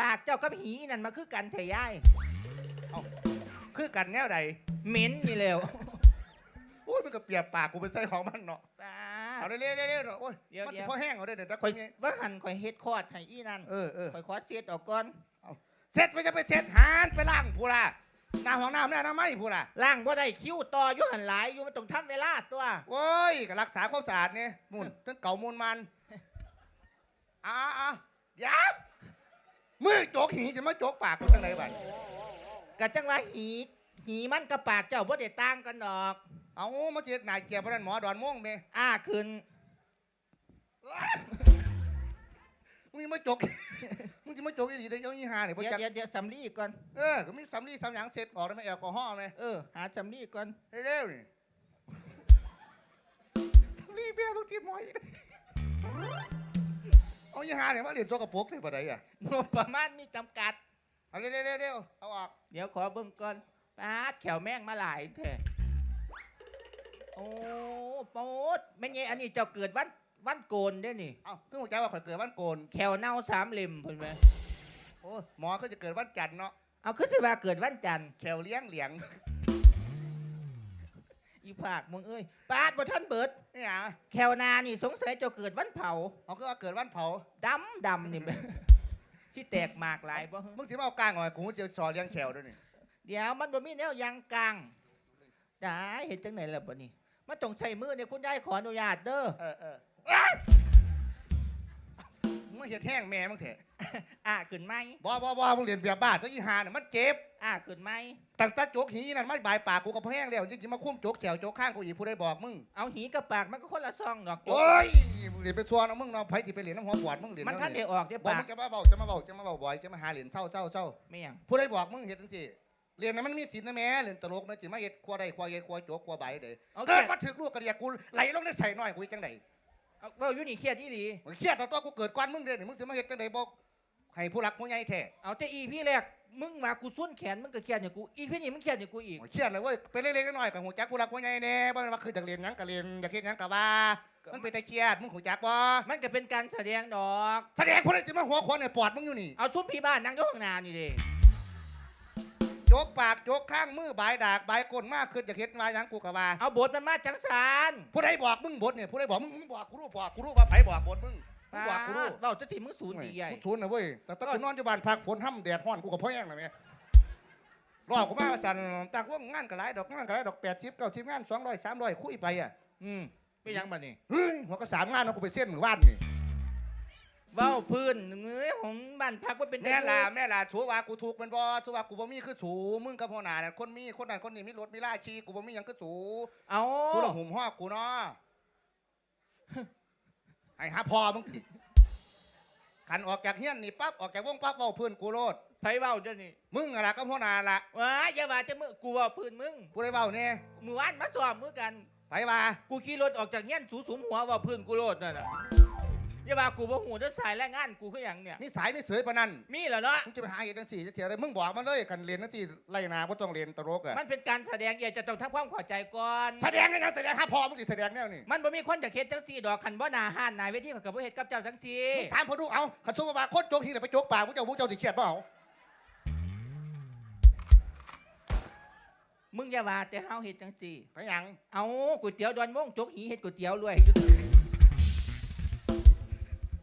ปากเจ้ากับหีนั่นมาคือกันเถยายคือกันแนวใดเหม็นนี่แล้วโอ้ยมันก็เปียกปากกูเป็นไส้ของมันเนาะปาเอาดเร็วๆเร็วๆเร็วๆโอ้ยเดี๋ยวมันเดี๋สิยวพอแห้งเอาเด้อเดี๋ยวตะข่คุอยยว่าหันข่อยเฮ็ดคอดให้อีนั่นเออเออข่อยขอเสียดออกก่อนเสร็จไปจะไปเสร็จหานไปล้างพูล่ะหน้าห้องน้ำเนี่ยน้ำไม่พูล่ะล่างบ่ได้คิ้วต่ออยู่หันหลายอยู่มันต้องทำเวลาตัว โอ้ยก็รักษาความสะอาดเนี่ยมุ่นตั้งเก่ามูลมันอ่าอ่าเดี๋ยว มือโจกหีจะมาโจกปากกูจังไหนบัดกะจังว่าหีหีมันกับปากเจ้าบ่ได้ต่างกันดอก เอามาเสียนายเกียร์พนันหมอดอนม่วงเมอ้าขึ้นมึงจะมาโจกมึงจะมาโจกอีหลีได้ยังอีหาเนี่ยพเดี๋ยวจักเดี๋ยวเดี๋ยวสำลีก่อนเออก็มีสำลีสำหยังเสร็จออกได้ไหมแอลกอฮอล์ไหมเออหาสำลีก่อนเร็วๆนี่สำลีเบี้ยบางทีหมอย เอาอีหาเนี่ยมาเรียนโจกกระโปรงเลยปะไดอะงบประมาณมีจำกัด เอาเร็วๆเร็วๆเอาออกเดี๋ยวขอเบิ่งก่อนปาดแขวแม่งมาหลายแท้โอ้โป๊ดแม่นไงอันนี้เจ้าเกิดวันวันโกนได้นี่ เอ้าคือหัวใจว่าข่อยเกิดวันโกนแขวเน่าสามเหลี่ยมเพิ่นไหมโอ้ยหมอก็จะเกิดวันจันทร์เนาะเอาคือสิว่าเกิดวันจันทร์แขวเลี้ยงเหลียงอี ภาคมึงเอ้ยปาดบ่ทันเบิดนี่หยังแขวนานี่สงสัยเจ้าเกิดวันเผาเขาก็ว่าเกิดวันเผา ดำดำนี่แม่สิแตกหมากหลายบ่ฮึมึงสิมาเอากลางหน่อยกูเสียวสอเลี้ยงแขวด้วยนี่เดี๋ยวมันบ่มีแนวยางกลางได้เห็นจังไหนล่ะบ่นี่มันต้องใช้มือเนี่ยคุณยายขออนุญาตเด้อ เออเอออ้าว มึงเห็ดแห้งแม่มึงเถอะอ่าขึ้นไหมบ่บ่บ่มึงเรียนเบียบ้าซะอีหาเนี่ยมันเจ็บอ่าขึ้นไหมตั้งแต่โจกหีนั่นไม่บายปากกูกับแห้งแล้วจริงๆมาคุ้มโจกแขวโจกข้างกูอีกผู้ใดบอกมึงเอาหีกับปากมันก็คนละซองดอกโจโอ้ยมึงเรียนไปทัวร์นะมึงเนาะไผสิไปเรียนน้ำหัวปวดมึงเรียนมันคันเดี๋เดี๋ยวออกเดี๋ยวบอกปามึกงจะมาเบาจะมาเบาจะมาเบาบ่อยจะมาหาเหรียญเศร้าเศร้าเศร้าไม่หยังผู้ใดบอกมึงเห็ดจังซี่เรียนนั้นมันมีศีลนะแม่เรียนตลกมันสิมาเฮ็ดครัวใดครัวเฮ็ดครัวโจกครัวใบเด้เอาเกิแค่ดมาถึกลูกกระเดียกกูไหลลงในใส่น้อยกูอีกจังได เอาเว่าอยู่นี่เครียดอีหลีมึงเครียดต่อตัวกูเกิดก่อนมึงเด้นี่มึงสิมาเฮ็ดจังไดบ่ให้ผู้รักผู้ใหญ่แท้เอาแต่อีพี่แรกมึงมากูส้นแขนมึงก็เครียดอย่างกูอีพี่นี่มึงเครียดอย่างกูอีกโอ้ยเครียดเลยเว้ยไปเล็กๆน้อยๆกับหูจักผู้รักผู้ใหญ่แน่บ่แม่นว่าคือจักเรียนหยังก็เรียนอยากเฮ็ดหยังก็ว่า มันเป็นตาเครียดมึงหูจักบ่มันก็เป็นการแสดงดอก แสดงผู้ใดสิมาหัวคนให้ปอดมึงอยู่นี่ เอาชุบพี่บ้านนั่งอยู่ข้างหน้านี่เด้โจกปากโจกข้างมือบายดากบายก้นมากขึ้นอยากเฮ็ดว่าหยังกูก็ว่าเอาบทมันมาจังสารผู้ใดบอกมึงบทเนี่ยผู้ใดบอกมึงมึงบอกกูรู้บอกกูรู้ว่าไผบอกบทมึงมึงบอกกูรู้เว้าจะสิมึงศูนย์ดีใหญ่กูศูนย์นะเว้ยแต่ตอนกูนอนอยู่บ้านพักฝนห้ำแดดห้อนกูก็พ่อแห้งนะแม่รอกูมาว่าสั่นจากว่างานก็หลายดอกงานก็หลายดอกแปดชิปเก้าชิปงานสองร้อยสามร้อยคุยไปอะอืมไม่ยังบัดนี้เฮ้ยหัวก็สามงานเนาะกูไปเส้นหมู่บ้านนี่ เว้าพื้นเนื้อของบ้านพักว่าเป็นแม่ล่ะแม่ล่ะชูว่ากูถูกแมันบ่ชูว่ากูบ่มีคือสูมึงกับพ่อหนาน่ะคนมีคนนั้นคนนี้มีรถมีลาชีกูบ่มีหยังคือสูเอาชูละหุ่มห้อกูเนาะให้หาพ่อมึงทีขันออกจากเฮียนนี่ปั๊บออกจากวงปั๊บเว้าเพื่อนกูโลดไผเว้าเจ้านี่มึงอะไรก็พ่อหนาล่ะว้าอย่าว่าจะมึงกูเว่าพื้นมึงผู้ใดเว้าเนี่ยมือวานมาสอบมือกันไปว่ากูขี่รถออกจากเงี้ยนสูสุมหัวเว่าพื้นกูโลดนั่นน่ะ อย่าว่ากูบ่หูจะสายแรงงานกูคือหยังเนี่ยนิสัยไม่เสยปานนั้นมีเหรอเนาะมึงจะไปหาเหตุจังสี่จะเถียอะไรมึงบอกมาเลยกันเรียนจังสี่ไล่นาบ่ต้องเรียนตลกอะมันเป็นการแสดงเอียจะต้องทำความเข้าใจก่อน แสดงได้ยังแสดงหาพ่อมึงสิแสดงแนวนี่มันบ่มีคนจากเฮ็ดจังซี่ดอกคันบ่หนาห้านนายเวทีเขาก็บ่เฮ็ดกับเจ้าจังซี่มึงถามพอดูเอาขันสู้มาคนโจกทีไหนไปโจกปากมึงเจ้ามึงเจ้าสิเครียดเปล่ามึงอย่าว่าแต่เฮาเฮ็ดจังซี่ไปหยังเอาก๋วยเตี๋ยวดอนม่วงจกหีเฮ็ดก๋วยเตี๋ยวรวยอยู่